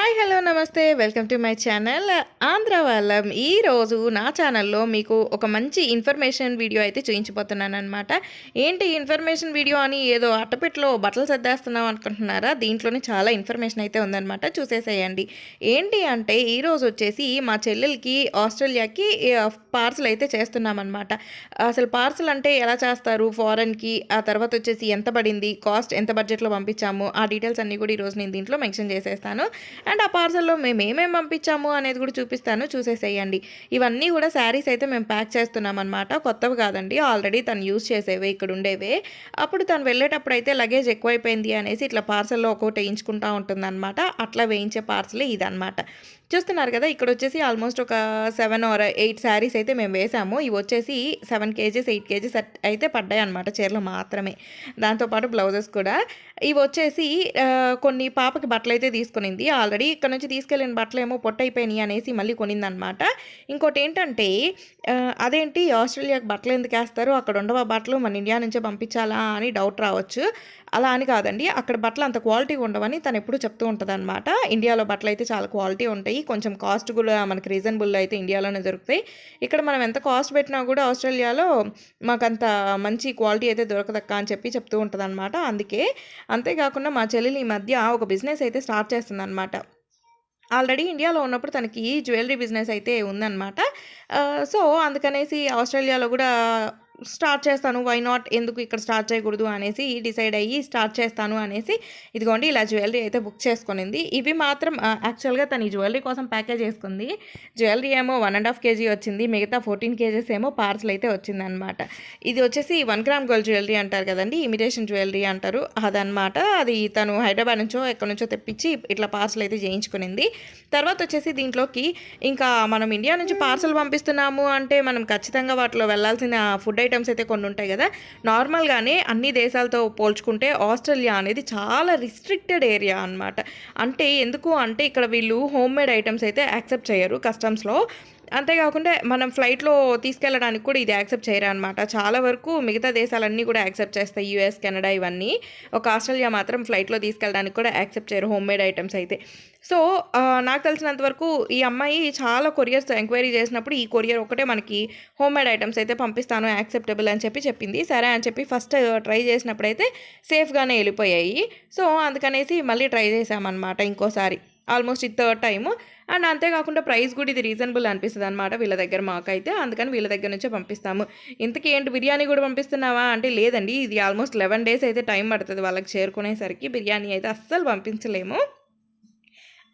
Hi hello నమస్తే. Welcome to my channel Andhra వాళ్ళం. ఈరోజు నా ఛానల్లో మీకు ఒక మంచి ఇన్ఫర్మేషన్ వీడియో అయితే చూపించబోతున్నాను అనమాట ఏంటి ఇన్ఫర్మేషన్ వీడియో అని ఏదో అట్టపెట్లో బట్టలు సర్దేస్తున్నాం అనుకుంటున్నారా? దీంట్లోనే చాలా ఇన్ఫర్మేషన్ అయితే ఉందన్నమాట. చూసేసేయండి. ఏంటి అంటే ఈరోజు వచ్చేసి మా చెల్లెలకి ఆస్ట్రేలియాకి పార్సల్ అయితే చేస్తున్నామన్నమాట. అసలు పార్సల్ అంటే ఎలా చేస్తారు? ఫారెన్కి ఆ తర్వాత వచ్చేసి ఎంత పడింది? కాస్ట్ ఎంత బడ్జెట్లో పంపించాము? ఆ డీటెయిల్స్ అన్నీ కూడా ఈరోజు నేను దీంట్లో మెన్షన్ చేసేస్తాను. అండ్ ఆ పార్సల్లో మేము ఏమేమి పంపించాము అనేది కూడా చూపిస్తాను చూసేసేయండి. ఇవన్నీ కూడా శారీస్ అయితే మేము ప్యాక్ చేస్తున్నాం అనమాట కొత్తవి కాదండి ఆల్రెడీ తను యూస్ చేసేవే ఇక్కడ ఉండేవే. అప్పుడు తను వెళ్ళేటప్పుడు అయితే లగేజ్ ఎక్కువైపోయింది అనేసి ఇట్లా పార్సల్లో ఒక్కొక్కటి వేయించుకుంటా ఉంటుందన్నమాట. అట్లా వేయించే పార్సలే ఇదన్నమాట. చూస్తున్నారు కదా ఇక్కడ వచ్చేసి ఆల్మోస్ట్ ఒక సెవెన్ ఆర్ ఎయిట్ శారీస్ అయితే మేము వేసాము ఇవి వచ్చేసి సెవెన్ కేజీస్ ఎయిట్ కేజీస్ అయితే పడ్డాయి అనమాట చీరలు మాత్రమే. దాంతోపాటు బ్లౌజెస్ కూడా. ఇవి వచ్చేసి కొన్ని పాపకి బట్టలు అయితే తీసుకునింది. ఆల్రెడీ ఇక్కడ నుంచి తీసుకెళ్ళిన బట్టలు ఏమో పొట్టయిపోయినాయి అనేసి మళ్ళీ కొనిందనమాట. ఇంకోటి ఏంటంటే అదేంటి ఆస్ట్రేలియాకి బట్టలు ఎందుకు వేస్తారు అక్కడ ఉండవా బట్టలు? మన ఇండియా నుంచే పంపించాలా అని డౌట్ రావచ్చు. అలా అని కాదండి. అక్కడ బట్టలు అంత క్వాలిటీ ఉండవని తను ఎప్పుడు చెప్తూ ఉంటుంది అనమాట ఇండియాలో బట్టలు అయితే చాలా క్వాలిటీ ఉంటాయి. కొంచెం కాస్ట్ కూడా మనకి రీజనబుల్ అయితే ఇండియాలోనే దొరుకుతాయి. ఇక్కడ మనం ఎంత కాస్ట్ పెట్టినా కూడా ఆస్ట్రేలియాలో మాకు అంత మంచి క్వాలిటీ అయితే దొరకదక్క అని చెప్పి చెప్తూ ఉంటుంది అనమాట అందుకే అంతేకాకుండా మా చెల్లెలు ఈ మధ్య ఒక బిజినెస్ అయితే స్టార్ట్ చేస్తుంది అనమాట ఆల్రెడీ ఇండియాలో ఉన్నప్పుడు తనకి జ్యువెలరీ బిజినెస్ అయితే ఉందన్నమాట. సో అందుకనేసి ఆస్ట్రేలియాలో కూడా స్టార్ట్ చేస్తాను వై నాట్ ఎందుకు ఇక్కడ స్టార్ట్ చేయకూడదు అనేసి డిసైడ్ అయ్యి స్టార్ట్ చేస్తాను అనేసి ఇదిగోండి ఇలా జ్యువెలరీ అయితే బుక్ చేసుకునింది. ఇవి మాత్రం యాక్చువల్గా తను ఈ జ్యువెలరీ కోసం ప్యాకేజ్ చేసుకుంది. జ్యువెలరీ ఏమో వన్ అండ్ హాఫ్ కేజీ వచ్చింది మిగతా ఫోర్టీన్ కేజెస్ ఏమో పార్సల్ అయితే వచ్చిందనమాట ఇది వచ్చేసి వన్ గ్రామ్ గోల్డ్ జ్యువెలరీ అంటారు కదండి ఇమిటేషన్ జ్యువెలరీ అంటారు. అదనమాట అది తను హైదరాబాద్ నుంచో ఎక్కడి నుంచో తెప్పించి ఇట్లా పార్సల్ అయితే చేయించుకునింది. తర్వాత వచ్చేసి దీంట్లోకి ఇంకా మనం ఇండియా నుంచి పార్సల్ పంపిస్తున్నాము అంటే మనం ఖచ్చితంగా వాటిలో వెళ్ళాల్సిన ఫుడ్ ఐటమ్స్ అయితే కొన్ని ఉంటాయి కదా నార్మల్గానే అన్ని దేశాలతో పోల్చుకుంటే ఆస్ట్రేలియా అనేది చాలా రిస్ట్రిక్టెడ్ ఏరియా అన్నమాట. అంటే ఎందుకు అంటే ఇక్కడ వీళ్ళు హోమ్ మేడ్ ఐటమ్స్ అయితే యాక్సెప్ట్ చేయరు కస్టమ్స్లో అంతేకాకుండా మనం ఫ్లైట్లో తీసుకెళ్ళడానికి కూడా ఇది యాక్సెప్ట్ చేయరు అనమాట చాలా వరకు మిగతా దేశాలన్నీ కూడా యాక్సెప్ట్ చేస్తాయి. యూఎస్ కెనడా ఇవన్నీ. ఒక ఆస్ట్రేలియా మాత్రం ఫ్లైట్లో తీసుకెళ్ళడానికి కూడా యాక్సెప్ట్ చేయరు హోమ్ మేడ్ ఐటమ్స్ అయితే. సో నాకు తెలిసినంత వరకు ఈ అమ్మాయి చాలా కొరియర్స్ ఎంక్వైరీ చేసినప్పుడు ఈ కొరియర్ ఒకటే మనకి హోమ్ మేడ్ ఐటమ్స్ అయితే పంపిస్తాను యాక్సెప్టబుల్ అని చెప్పి చెప్పింది. సరే అని చెప్పి ఫస్ట్ ట్రై చేసినప్పుడైతే సేఫ్గానే వెళ్ళిపోయాయి. సో అందుకనేసి మళ్ళీ ట్రై చేసామన్నమాట ఇంకోసారి. ఆల్మోస్ట్ ఇది థర్డ్ టైమ్. అండ్ అంతేకాకుండా ప్రైస్ కూడా ఇది రీజనబుల్ అనిపిస్తుంది అనమాట వీళ్ళ దగ్గర మాకైతే. అందుకని వీళ్ళ దగ్గర నుంచే పంపిస్తాము. ఇంతకీ ఏంటి బిర్యానీ కూడా పంపిస్తున్నావా? అంటే లేదండి. ఇది ఆల్మోస్ట్ లెవెన్ డేస్ అయితే టైం పడుతుంది వాళ్ళకి చేరుకునేసరికి. బిర్యానీ అయితే అస్సలు పంపించలేము.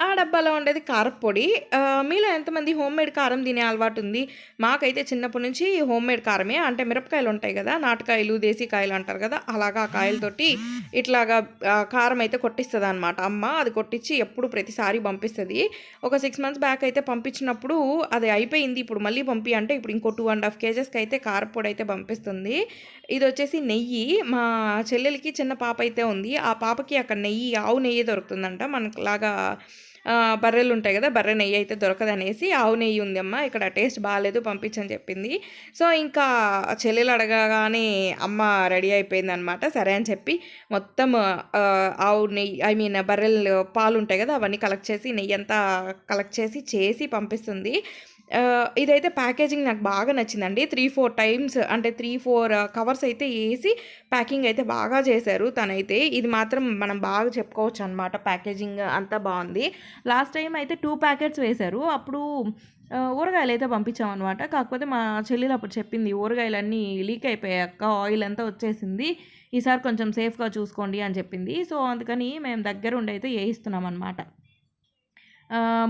ఆ డబ్బాలో ఉండేది కారపొడి మీలో ఎంతమంది హోమ్ మేడ్ కారం తినే అలవాటు ఉంది? మాకైతే చిన్నప్పటి నుంచి హోమ్ మేడ్ కారమే. అంటే మిరపకాయలు ఉంటాయి కదా నాటకాయలు దేశీ కాయలు అంటారు కదా అలాగా ఆ కాయలతోటి ఇట్లాగా కారం అయితే కొట్టిస్తుంది అనమాట అమ్మ అది కొట్టించి ఎప్పుడు ప్రతిసారి పంపిస్తుంది. ఒక సిక్స్ మంత్స్ బ్యాక్ అయితే పంపించినప్పుడు అది అయిపోయింది. ఇప్పుడు మళ్ళీ పంపి అంటే ఇప్పుడు ఇంకో టూ అండ్ హాఫ్ కేజెస్కి అయితే కారపొడి అయితే పంపిస్తుంది. ఇది వచ్చేసి నెయ్యి. మా చెల్లెలకి చిన్న పాప అయితే ఉంది. ఆ పాపకి అక్కడ నెయ్యి ఆవు నెయ్యి దొరుకుతుందంట. మనకు లాగా బర్రెలు ఉంటాయి కదా బర్రె నెయ్యి అయితే దొరకదనేసి ఆవు నెయ్యి ఉందమ్మా ఇక్కడ టేస్ట్ బాగాలేదు పంపించని చెప్పింది. సో ఇంకా చెల్లెలు అడగగానే అమ్మ రెడీ అయిపోయింది అనమాట సరే అని చెప్పి మొత్తం ఆవు నెయ్యి ఐ మీన్ బర్రెలు పాలు ఉంటాయి కదా అవన్నీ కలెక్ట్ చేసి నెయ్యి అంతా కలెక్ట్ చేసి చేసి పంపిస్తుంది. ఇదైతే ప్యాకేజింగ్ నాకు బాగా నచ్చిందండి. త్రీ ఫోర్ టైమ్స్ అంటే త్రీ ఫోర్ కవర్స్ అయితే వేసి ప్యాకింగ్ అయితే బాగా చేశారు తనైతే. ఇది మాత్రం మనం బాగా చెప్పుకోవచ్చు అనమాట ప్యాకేజింగ్ అంతా బాగుంది. లాస్ట్ టైం అయితే టూ ప్యాకెట్స్ వేశారు. అప్పుడు ఊరగాయలు అయితే పంపించామన్నమాట కాకపోతే మా చెల్లెలు అప్పుడు చెప్పింది ఊరగాయలన్నీ లీక్ అయిపోయాక ఆయిల్ అంతా వచ్చేసింది. ఈసారి కొంచెం సేఫ్గా చూసుకోండి అని చెప్పింది. సో అందుకని మేము దగ్గర ఉండి అయితే వేయిస్తున్నాం అనమాట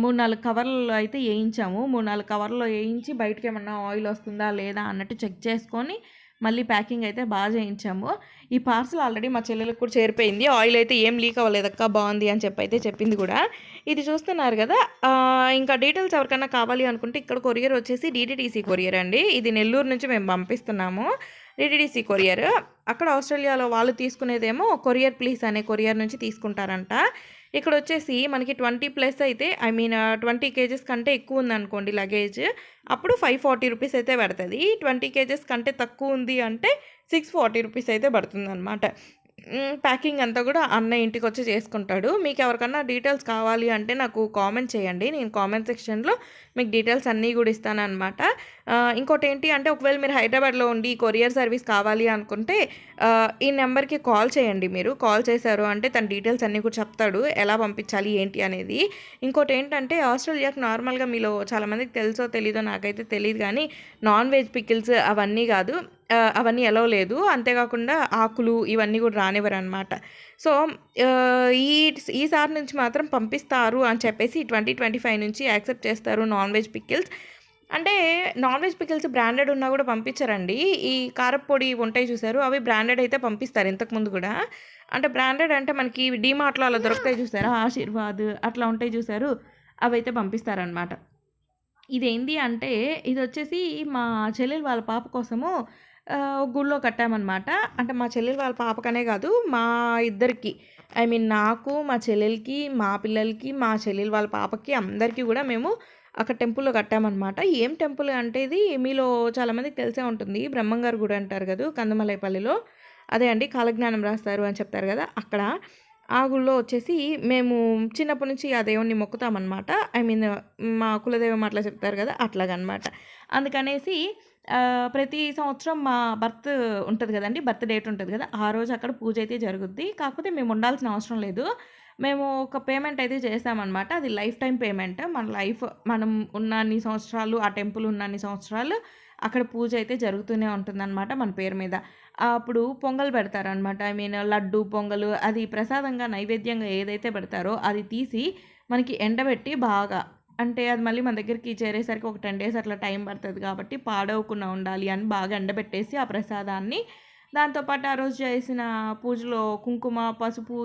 మూడు నాలుగు కవర్లు అయితే వేయించాము. మూడు నాలుగు కవర్లో వేయించి బయటకి ఏమన్నా ఆయిల్ వస్తుందా లేదా అన్నట్టు చెక్ చేసుకొని మళ్ళీ ప్యాకింగ్ అయితే బాగా చేయించాము. ఈ పార్సల్ ఆల్రెడీ మా చెల్లెలకు కూడా చేరిపోయింది. ఆయిల్ అయితే ఏం లీక్ అవ్వలేదక్క బాగుంది అని చెప్పి అయితే చెప్పింది కూడా. ఇది చూస్తున్నారు కదా ఇంకా డీటెయిల్స్ ఎవరికైనా కావాలి అనుకుంటే ఇక్కడ కొరియర్ వచ్చేసి డీటీటీసీ కొరియర్ అండి. ఇది నెల్లూరు నుంచి మేము పంపిస్తున్నాము. DTDC courier. అక్కడ ఆస్ట్రేలియాలో వాళ్ళు తీసుకునేదేమో కొరియర్ ప్లీజ్ అనే కొరియర్ నుంచి తీసుకుంటారంట. ఇక్కడ వచ్చేసి మనకి ట్వంటీ ప్లస్ అయితే ఐ మీన్ ట్వంటీ కేజెస్ కంటే ఎక్కువ ఉందనుకోండి లగేజ్. అప్పుడు ఫైవ్ ఫార్టీ రూపీస్ అయితే పడుతుంది. ట్వంటీ కేజెస్ కంటే తక్కువ ఉంది అంటే సిక్స్ ఫార్టీ రూపీస్ అయితే పడుతుంది అనమాట ప్యాకింగ్ అంతా కూడా అన్న ఇంటికి ఇంటికొచ్చి చేసుకుంటాడు. మీకు ఎవరికన్నా డీటెయిల్స్ కావాలి అంటే నాకు కామెంట్ చేయండి. నేను కామెంట్ సెక్షన్‌లో మీకు డీటెయిల్స్ అన్నీ కూడా ఇస్తాను అనమాట ఇంకోటి ఏంటి అంటే ఒకవేళ మీరు హైదరాబాద్‌లో ఉండి కొరియర్ సర్వీస్ కావాలి అనుకుంటే ఈ నెంబర్‌కి కాల్ చేయండి మీరు. కాల్ చేశారు అంటే తన డీటెయిల్స్ అన్నీ కూడా చెప్తాడు. ఎలా పంపించాలి ఏంటి అనేది. ఇంకోటి ఏంటంటే ఆస్ట్రేలియాకి నార్మల్‌గా మీలో చాలామందికి తెలుసో తెలీదో నాకైతే తెలియదు కానీ నాన్ వెజ్ పికిల్స్ అవన్నీ కాదు అవన్నీ ఎలా లేదు. అంతేకాకుండా ఆకులు ఇవన్నీ కూడా రానివ్వరు అనమాట సో, ఈ ఈసారి నుంచి మాత్రం పంపిస్తారు అని చెప్పేసి 2025 నుంచి యాక్సెప్ట్ చేస్తారు నాన్ వెజ్ పికిల్స్. అంటే నాన్ వెజ్ పికిల్స్ బ్రాండెడ్ ఉన్నా కూడా పంపించారండి ఈ కారప్పొడి ఉంటాయి చూసారు అవి బ్రాండెడ్ అయితే పంపిస్తారు ఇంతకుముందు కూడా అంటే బ్రాండెడ్ అంటే మనకి డీమార్ట్‌లో అలా దొరుకుతాయి చూసారు ఆశీర్వాద్ అట్లా ఉంటాయి చూసారు అవైతే పంపిస్తారనమాట. ఇదేంది అంటే ఇది వచ్చేసి మా చెల్లెలు వాళ్ళ పాప కోసము గుళ్ళో కట్టామన్నమాట కట్టామనమాట. అంటే మా చెల్లెలు వాళ్ళ పాపకనే కాదు మా ఇద్దరికి ఐ మీన్ నాకు, మా చెల్లెలకి మా పిల్లలకి, మా చెల్లెలు వాళ్ళ పాపకి అందరికీ కూడా మేము అక్కడ టెంపుల్‌లో కట్టామనమాట. ఏం టెంపుల్ అంటే ఇది మీలో చాలామందికి తెలిసే ఉంటుంది. బ్రహ్మంగారి గుడి అంటారు కదా కందమలైపల్లిలో. అదే అండి కాలజ్ఞానం రాస్తారు అని చెప్తారు కదా అక్కడ. ఆ గుడిలో వచ్చేసి మేము చిన్నప్పటి నుంచి ఆ దేవుణ్ణి మొక్కుతామన్నమాట ఐ మీన్ మా కులదైవం అట్లా చెప్తారు కదా అట్లాగనమాట. అందుకనేసి ప్రతి సంవత్సరం మా బర్త్ ఉంటుంది కదండి బర్త్ డేట్ ఉంటుంది కదా ఆ రోజు అక్కడ పూజ అయితే జరుగుద్ది. కాకపోతే మేము ఉండాల్సిన అవసరం లేదు. మేము ఒక పేమెంట్ అయితే చేశామనమాట. అది లైఫ్ టైం పేమెంట్. మన లైఫ్ మనం ఉన్నన్ని సంవత్సరాలు ఆ టెంపుల్ ఉన్నన్ని సంవత్సరాలు అక్కడ పూజ అయితే జరుగుతూనే ఉంటుందన్నమాట మన పేరు మీద. అప్పుడు పొంగల్ పెడతారనమాట. ఐ మీన్ లడ్డు, పొంగలు అది ప్రసాదంగా నైవేద్యంగా ఏదైతే పెడతారో అది తీసి మనకి ఎండబెట్టి బాగా అంటే అది మళ్ళీ మన దగ్గరికి చేరేసరికి ఒక 10 డేస్ అట్లా టైం పడుతుంది కాబట్టి పాడవకుండా ఉండాలి అని బాగా ఎండబెట్టేసి ఆ ప్రసాదాన్ని దాంతో పాటు ఆ రోజు చేసిన పూజలో కుంకుమ, పసుపు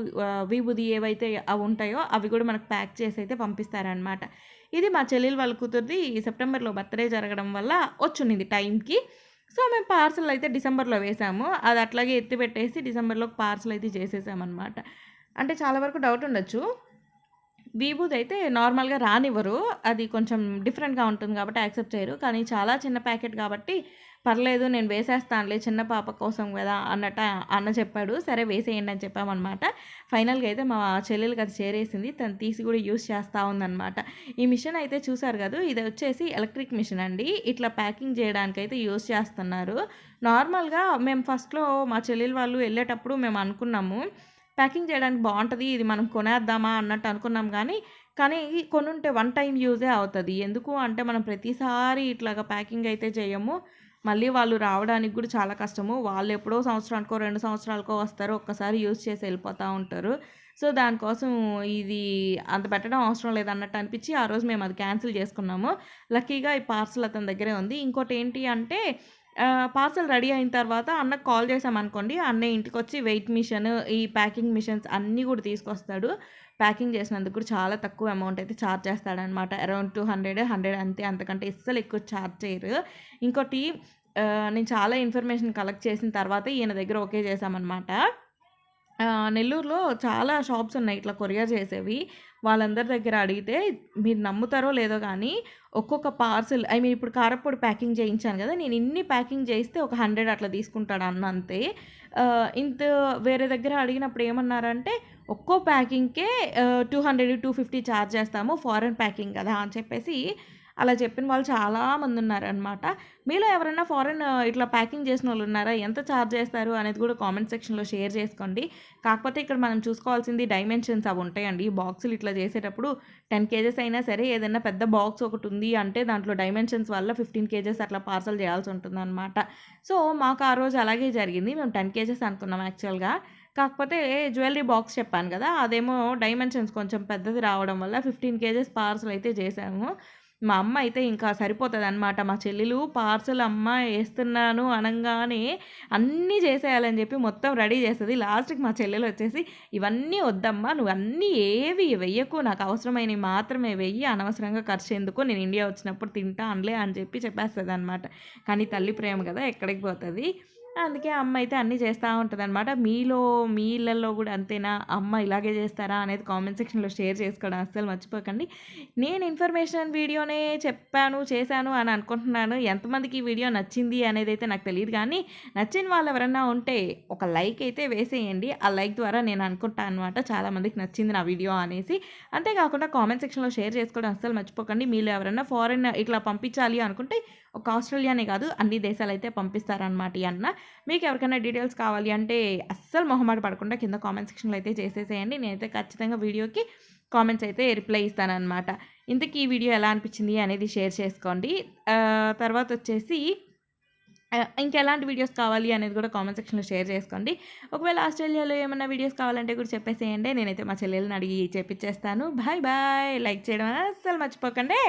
విభూది ఏవైతే అవి ఉంటాయో అవి కూడా మనకు ప్యాక్ చేసి అయితే పంపిస్తారనమాట. ఇది మా చెల్లెలు వాళ్ళ కూతురిది సెప్టెంబర్‌లో బర్త్‌డే జరగడం వల్ల వచ్చింది టైంకి. సో, మేము పార్సెల్ అయితే డిసెంబర్‌లో వేసాము. అది అట్లాగే ఎత్తిపెట్టేసి డిసెంబర్‌లో పార్సెల్ అయితే చేసేసామనమాట. అంటే చాలా వరకు డౌట్ ఉండొచ్చు. బీబూది అయితే నార్మల్‌గా రానివ్వరు. అది కొంచెం డిఫరెంట్‌గా ఉంటుంది కాబట్టి యాక్సెప్ట్ చేయరు. కానీ చాలా చిన్న ప్యాకెట్ కాబట్టి పర్లేదు నేను వేసేస్తానులే చిన్న పాప కోసం కదా అన్నట్టు అన్న చెప్పాడు. సరే వేసేయండి అని చెప్పామన్నమాట ఫైనల్‌గా అయితే మా చెల్లెలకి అది చేరేసింది. తను తీసి కూడా యూజ్ చేస్తూ ఉందనమాట. ఈ మిషన్ అయితే చూసారు కదా ఇది వచ్చేసి ఎలక్ట్రిక్ మిషన్ అండి. ఇట్లా ప్యాకింగ్ చేయడానికైతే యూజ్ చేస్తున్నారు. నార్మల్‌గా మేము ఫస్ట్‌లో మా చెల్లెలు వాళ్ళు వెళ్ళేటప్పుడు మేము అనుకున్నాము. ప్యాకింగ్ చేయడానికి బాగుంటుంది ఇది మనం కొనేద్దామా అన్నట్టు అనుకున్నాం కానీ కానీ కొనుంటే వన్ టైం యూజే అవుతుంది ఎందుకు అంటే మనం ప్రతిసారి ఇట్లాగా ప్యాకింగ్ అయితే చేయము. మళ్ళీ వాళ్ళు రావడానికి కూడా చాలా కష్టము. వాళ్ళు ఎప్పుడో సంవత్సరానికో, రెండు సంవత్సరాలకో వస్తారు. ఒక్కసారి యూజ్ చేసి వెళ్ళిపోతూ ఉంటారు. సో, దానికోసం ఇది అంత పెట్టడం అవసరం లేదన్నట్టు అనిపించి ఆ రోజు మేము అది క్యాన్సిల్ చేసుకున్నాము. లక్కీగా ఈ పార్సెల్ అతని దగ్గరే ఉంది. ఇంకోటి ఏంటి అంటే పార్సెల్ రెడీ అయిన తర్వాత అన్నకి కాల్ చేసామనుకోండి అన్నయ్య ఇంటికొచ్చి వెయిట్ మిషన్, ఈ ప్యాకింగ్ మిషన్స్ అన్నీ కూడా తీసుకొస్తాడు. ప్యాకింగ్ చేసినందుకు కూడా చాలా తక్కువ అమౌంట్ అయితే చార్జ్ చేస్తాడనమాట. అరౌండ్ 200, 100 అంతే అంతకంటే ఇస్సలు ఎక్కువ చార్జ్ చేయరు. ఇంకోటి నేను చాలా ఇన్ఫర్మేషన్ కలెక్ట్ చేసిన తర్వాత ఈయన దగ్గర ఓకే చేశామన్నమాట నెల్లూరులో చాలా షాప్స్ ఉన్నాయి ఇట్లా కొరియర్ చేసేవి. వాళ్ళందరి దగ్గర అడిగితే మీరు నమ్ముతారో లేదో కానీ ఒక్కొక్క పార్సెల్ ఐ మీన్ ఇప్పుడు కారప్పొడి ప్యాకింగ్ చేయించాను కదా నేను ఇన్ని ప్యాకింగ్ చేస్తే ఒక 100 అట్లా తీసుకుంటాడు అన్న అంతే. ఇంత వేరే దగ్గర అడిగినప్పుడు ఏమన్నారంటే ఒక్కో ప్యాకింగ్‌కే two hundred two fifty charge చేస్తాము. ఫారెన్ ప్యాకింగ్ కదా అని చెప్పేసి అలా చెప్పిన వాళ్ళు చాలామంది ఉన్నారనమాట. మీలో ఎవరైనా ఫారెన్ ఇట్లా ప్యాకింగ్ చేసిన వాళ్ళు ఉన్నారా? ఎంత ఛార్జ్ చేస్తారు అనేది కూడా కామెంట్ సెక్షన్‌లో షేర్ చేసుకోండి. కాకపోతే ఇక్కడ మనం చూసుకోవాల్సింది డైమెన్షన్స్ అవి ఉంటాయండి. ఈ బాక్సులు ఇట్లా చేసేటప్పుడు 10 కేజెస్ అయినా సరే ఏదైనా పెద్ద బాక్స్ ఒకటి ఉంది అంటే దాంట్లో డైమెన్షన్స్ వల్ల 15 కేజెస్ అట్లా పార్సెల్ చేయాల్సి ఉంటుందన్నమాట సో, మాకు ఆ రోజు అలాగే జరిగింది. మేము 10 కేజెస్ అనుకున్నాం యాక్చువల్‌గా. కాకపోతే జ్యువెలరీ బాక్స్ చెప్పాను కదా అదేమో డైమెన్షన్స్ కొంచెం పెద్దది రావడం వల్ల 15 కేజెస్ పార్సెల్ అయితే చేశాము. మా అమ్మ అయితే ఇంకా సరిపోతుంది అనమాట మా చెల్లెలు పార్సెల్ అమ్మ వేస్తున్నాను అనగానే అన్నీ చేసేయాలని చెప్పి మొత్తం రెడీ చేస్తుంది లాస్ట్‌కి మా చెల్లెలు వచ్చేసి ఇవన్నీ వద్దమ్మా నువ్వు అన్నీ ఏవి వెయ్యకు. నాకు అవసరమైనవి మాత్రమే వెయ్యి. అనవసరంగా ఖర్చు ఎందుకు నేను ఇండియా వచ్చినప్పుడు తింటా అనలే అని చెప్పి చెప్పేస్తుంది అనమాట కానీ తల్లి ప్రేమ కదా ఎక్కడికి పోతుంది అందుకే అమ్మ అయితే అన్నీ చేస్తూ ఉంటదనమాట. మీలో మీ కూడా అంతేనా? అమ్మ ఇలాగే చేస్తారా? అనేది కామెంట్ సెక్షన్‌లో షేర్ చేసుకోవడం అస్సలు మర్చిపోకండి. నేను ఇన్ఫర్మేషన్ వీడియోనే చెప్పాను, చేశాను అని అనుకుంటున్నాను. ఎంతమందికి ఈ వీడియో నచ్చింది అనేది అయితే నాకు తెలియదు కానీ నచ్చిన వాళ్ళు ఎవరన్నా ఉంటే ఒక లైక్ అయితే వేసేయండి. ఆ లైక్ ద్వారా నేను అనుకుంటాను అనమాట చాలామందికి నచ్చింది నా వీడియో అనేసి. అంతేకాకుండా కామెంట్ సెక్షన్‌లో షేర్ చేసుకోవడం అస్సలు మర్చిపోకండి. మీరు ఎవరైనా ఫారెన్ ఇట్లా పంపించాలి అనుకుంటే ఒక ఆస్ట్రేలియానే కాదు అన్ని దేశాలైతే పంపిస్తారనమాట ఈ అన్న. మీకు ఎవరికైనా డీటెయిల్స్ కావాలి అంటే అస్సలు మొహమాట పడకుండా కింద కామెంట్ సెక్షన్‌లో అయితే చేసేసేయండి. నేనైతే ఖచ్చితంగా వీడియోకి కామెంట్స్ అయితే రిప్లై ఇస్తానన్నమాట ఇంతకీ ఈ వీడియో ఎలా అనిపించింది అనేది షేర్ చేసుకోండి. తర్వాత వచ్చేసి ఇంకెలాంటి వీడియోస్ కావాలి అనేది కూడా కామెంట్ సెక్షన్‌లో షేర్ చేసుకోండి. ఒకవేళ ఆస్ట్రేలియాలో ఏమైనా వీడియోస్ కావాలంటే కూడా చెప్పేసేయండి. నేనైతే మా చెల్లెలను అడిగి చేపించేస్తాను బాయ్ బాయ్. లైక్ చేయడం అస్సలు మర్చిపోకండి.